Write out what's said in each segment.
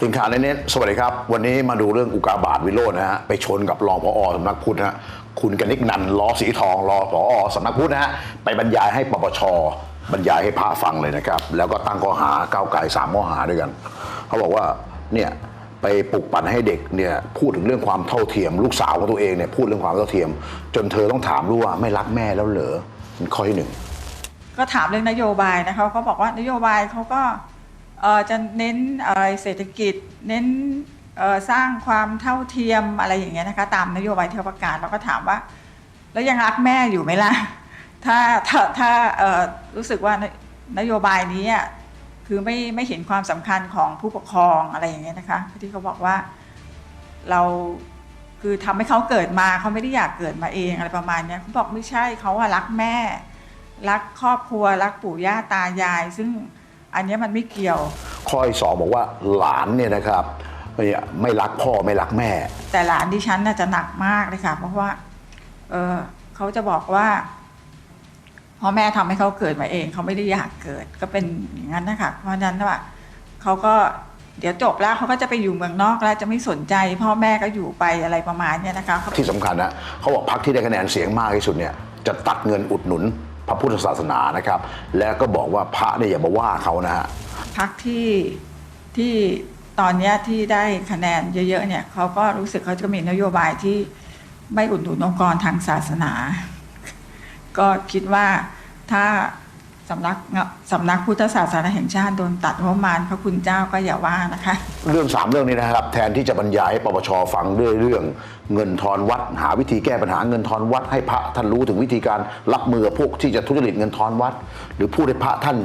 ทีมข่าวในเน็ตสวัสดีครับ วันนี้มาดูเรื่องอุกาบาตวิโรจน์นะฮะ ไปชนกับรองผอสำนักพุทธนะฮะคุณกนิกนันล้อสีทองรอผอสำนักพุทธนะฮะ ไปบรรยายให้ปปช บรรยายให้พระฟังเลยนะครับ แล้วก็ตั้งข้อหาก้าวไก่สามข้อหาด้วยกัน เขาบอกว่า เนี่ย ไปปลุกปั่นให้เด็กเนี่ย พูดถึงเรื่องความเท่าเทียม ลูกสาวของตัวเองเนี่ยพูดเรื่องความเท่าเทียม จนเธอต้องถามลูกว่าไม่รักแม่แล้วเหรอเป็นข้อที่หนึ่งก็ถามเรื่องนโยบายนะคะเขาบอกว่านโยบายเขาก็ จะเน้นเอ่อเศรษฐกิจ เน้นสร้างความเท่าเทียมอะไรอย่างเงี้ยนะคะ ตามนโยบายที่เขาประกาศเราก็ถามว่า แล้วยังรักแม่อยู่ไหมล่ะ ถ้าถ้าถ้ารู้สึกว่านโยบายนี้คือไม่ไม่เห็นความสำคัญของผู้ปกครองอะไรอย่างเงี้ยนะคะที่เขาบอกว่าเราคือทำให้เขาเกิดมาเขาไม่ได้อยากเกิดมาเองอะไรประมาณเนี้ยเขาบอกไม่ใช่เขาอะรักแม่ รักครอบครัวรักปู่ย่าตายาย ซึ่ง อันเนี้ยมันไม่เกี่ยว ข้อที่สองบอกว่าหลานเนี่ยนะครับเนี่ยไม่รักพ่อไม่รักแม่ แต่หลานดิฉันน่าจะหนักมากเลยค่ะ เพราะว่า เออเขาจะบอกว่าพ่อแม่ทำให้เขาเกิดมาเอง เขาไม่ได้อยากเกิดก็เป็นอย่างนั้นนะคะเพราะฉะนั้นว่าเขาก็เดี๋ยวจบแล้วเขาก็จะไปอยู่เมืองนอกแล้วจะไม่สนใจ พ่อแม่ก็อยู่ไปอะไรประมาณเนี้ยนะคะที่สำคัญนะเขาบอกพรรคที่ได้คะแนนเสียงมากที่สุดเนี่ยจะตัดเงินอุดหนุน พระพุทธศาสนานะครับ แล้วก็บอกว่าพระเนี่ยอย่ามาว่าเขานะฮะพักที่ที่ตอนเนี้ยที่ได้คะแนนเยอะๆเนี่ยเขาก็รู้สึกเขาจะมีนโยบายที่ไม่อุดหนุนองค์กรทางศาสนา ก็คิดว่าถ้าสำนักสำนักพุทธศาสนาแห่งชาติโดนตัดงบประมาณพระคุณเจ้าก็อย่าว่านะคะเรื่องสามเรื่องนี้นะครับ แทนที่จะบรรยายให้ปปชฟังด้วยเรื่อง เงินทอนวัด หาวิธีแก้ปัญหาเงินทอนวัด ให้พระท่านรู้ถึงวิธีการรับมือพวกที่จะทุจริตเงินทอนวัด หรือพูดให้พระท่าน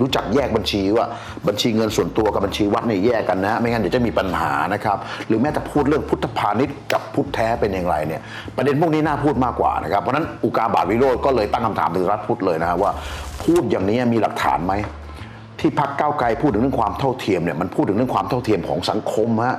รู้จักแยกบัญชีว่าบัญชีเงินส่วนตัวกับบัญชีวัดเนี่ยแยกกันนะ ไม่งั้นเดี๋ยวจะมีปัญหานะครับหรือแม้แต่พูดเรื่องพุทธพาณิชย์กับพุทธแท้เป็นอย่างไรเนี่ยประเด็นพวกนี้น่าพูดมากกว่านะครับเพราะนั้นอุกาบาตวิโรจน์ก็เลยตั้งคำถามถึงรัฐพุทธเลยนะว่า พูดอย่างนี้มีหลักฐานไหม ที่พักเก้าไกลพูดถึงเรื่องความเท่าเทียมเนี่ยมันพูดถึงเรื่องความเท่าเทียมของสังคมฮะ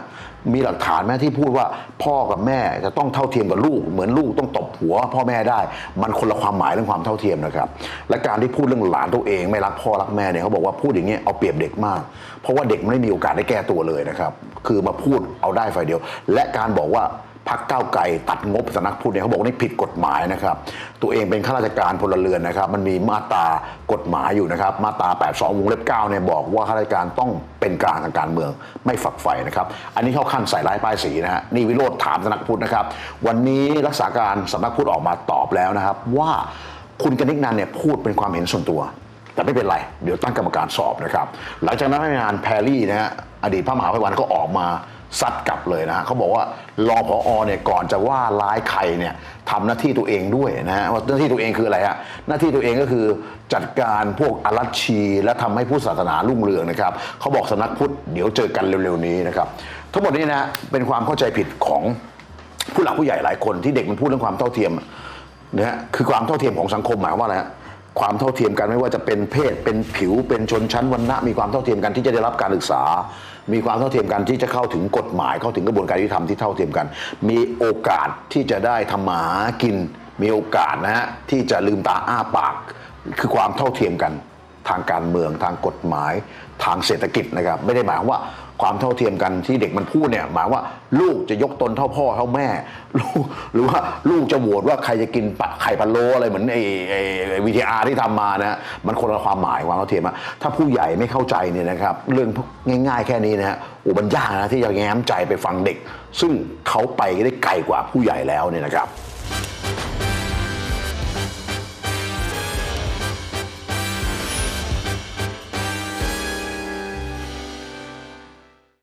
มีหลักฐานไหมที่พูดว่าพ่อกับแม่จะต้องเท่าเทียมกับลูก เหมือนลูกต้องตบหัว พ่อแม่ได้ มันคนละความหมายเรื่องความเท่าเทียมนะครับ และการที่พูดเรื่องหลานตัวเอง ไม่รักพ่อรักแม่เนี่ยเขาบอกว่าพูดอย่างนี้เอาเปรียบเด็กมาก เพราะว่าเด็กไม่ได้มีโอกาสได้แก้ตัวเลยนะครับ คือมาพูดเอาได้ฝ่ายเดียว และการบอกว่า พักก้าวไกลตัดงบสำนักพุทธเนี่ยเขาบอกว่านี่ผิดกฎหมายนะครับ ตัวเองเป็นข้าราชการพลเรือนนะครับ มันมีมาตรากฎหมายอยู่นะครับ มาตรา 82 วงเล็บ9เนี่ยบอกว่าข้าราชการต้องเป็นกลางทางการเมืองไม่ฝักใฝ่นะครับ อันนี้เข้าขั้นใส่ร้ายป้ายสีนะฮะนี่วิโรธถามสำนักพุทธนะครับ วันนี้รักษาการสำนักพุทธออกมาตอบแล้วนะครับ ว่าคุณกนิกนันเนี่ยพูดเป็นความเห็นส่วนตัวแต่ไม่เป็นไร เดี๋ยวตั้งกรรมการสอบนะครับ หลังจากนั้นไม่นานแพรรี่นะฮะอดีตพระมหาภัยวันก็ออกมา ซัดกลับเลยนะฮะเขาบอกว่ารองผอเนี่ยก่อนจะว่าร้ายใครเนี่ยทำหน้าที่ตัวเองด้วยนะฮะว่าหน้าที่ตัวเองคืออะไรฮะหน้าที่ตัวเองก็คือจัดการพวกอรัชชี และทำให้พุทธศาสนารุ่งเรืองนะครับเขาบอกสนักพุทธเดี๋ยวเจอกันเร็วๆนี้นะครับทั้งหมดนี้นะเป็นความเข้าใจผิดของผู้หลักผู้ใหญ่หลายคนที่เด็กมันพูดเรื่องความเท่าเทียมนะฮะคือความเท่าเทียมของสังคมหมายว่าอะไรฮะ ความเท่าเทียมกันไม่ว่าจะเป็นเพศเป็นผิวเป็นชนชั้นวรรณะมีความเท่าเทียมกันที่จะได้รับการศึกษา มีความเท่าเทียมกันที่จะเข้าถึงกฎหมาย เข้าถึงกระบวนการยุติธรรมที่เท่าเทียมกัน มีโอกาสที่จะได้ทำหมากิน มีโอกาสนะฮะที่จะลืมตาอ้าปาก คือความเท่าเทียมกัน ทางการเมือง ทางกฎหมาย ทางเศรษฐกิจนะครับ ไม่ได้หมายว่าความเท่าเทียมกันที่เด็กมันพูดเนี่ยหมายว่าลูกจะยกตนเท่าพ่อเท่าแม่ลูกหรือว่าลูกจะโหวตว่าใครจะกินปะไข่พะโล้อะไรเหมือนไอ้ไอ้วีทีอาร์ที่ทำมานะมันคนละความหมายความเท่าเทียมอะถ้าผู้ใหญ่ไม่เข้าใจเนี่ยนะครับเรื่องง่าย ๆ แค่นี้นะฮะโอ้มันยากนะที่จะแง้มใจไปฟังเด็ก ซึ่งเขาไปได้ไกลกว่าผู้ใหญ่แล้วเนี่ยนะครับ